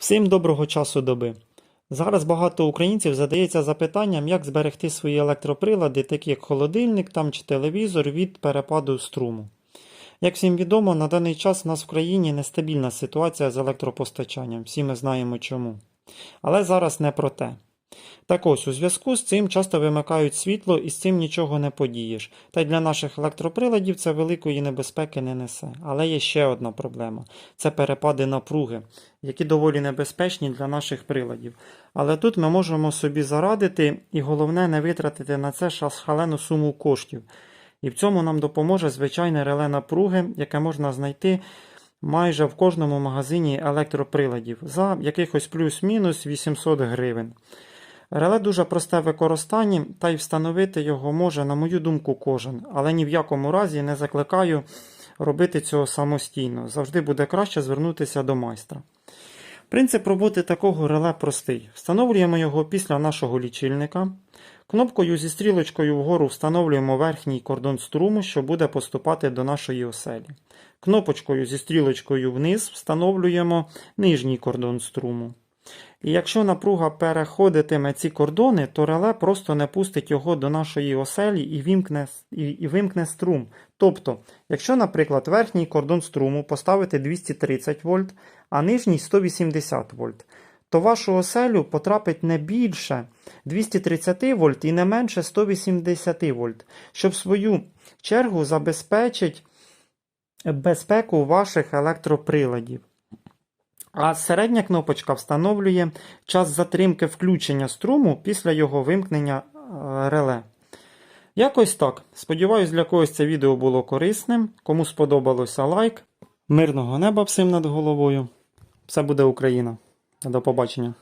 Всім доброго часу доби. Зараз багато українців задається запитанням, як зберегти свої електроприлади, такі як холодильник там, чи телевізор, від перепаду струму. Як всім відомо, на даний час у нас в країні нестабільна ситуація з електропостачанням. Всі ми знаємо чому. Але зараз не про те. Так ось, у зв'язку з цим часто вимикають світло і з цим нічого не подієш. Та й для наших електроприладів це великої небезпеки не несе. Але є ще одна проблема це перепади напруги, які доволі небезпечні для наших приладів. Але тут ми можемо собі зарадити і головне не витратити на це шалену суму коштів. І в цьому нам допоможе звичайне реле напруги, яке можна знайти майже в кожному магазині електроприладів за якихось плюс-мінус 800 гривень. Реле дуже просте в використанні, та й встановити його може, на мою думку, кожен, але ні в якому разі не закликаю робити цього самостійно. Завжди буде краще звернутися до майстра. Принцип роботи такого реле простий. Встановлюємо його після нашого лічильника. Кнопкою зі стрілочкою вгору встановлюємо верхній кордон струму, що буде поступати до нашої оселі. Кнопочкою зі стрілочкою вниз встановлюємо нижній кордон струму. І якщо напруга переходитиме ці кордони, то реле просто не пустить його до нашої оселі і вимкне, і, і вимкне струм. Тобто, якщо, наприклад, верхній кордон струму поставити 230 вольт, а нижній 180 вольт, то вашу оселю потрапить не більше 230 вольт і не менше 180 вольт, що в свою чергу забезпечить безпеку ваших електроприладів. А середня кнопочка встановлює час затримки включення струму після його вимкнення е, реле. Якось так. Сподіваюсь, для когось це відео було корисним. Кому сподобалося лайк. Мирного неба всім над головою. Все буде Україна. До побачення.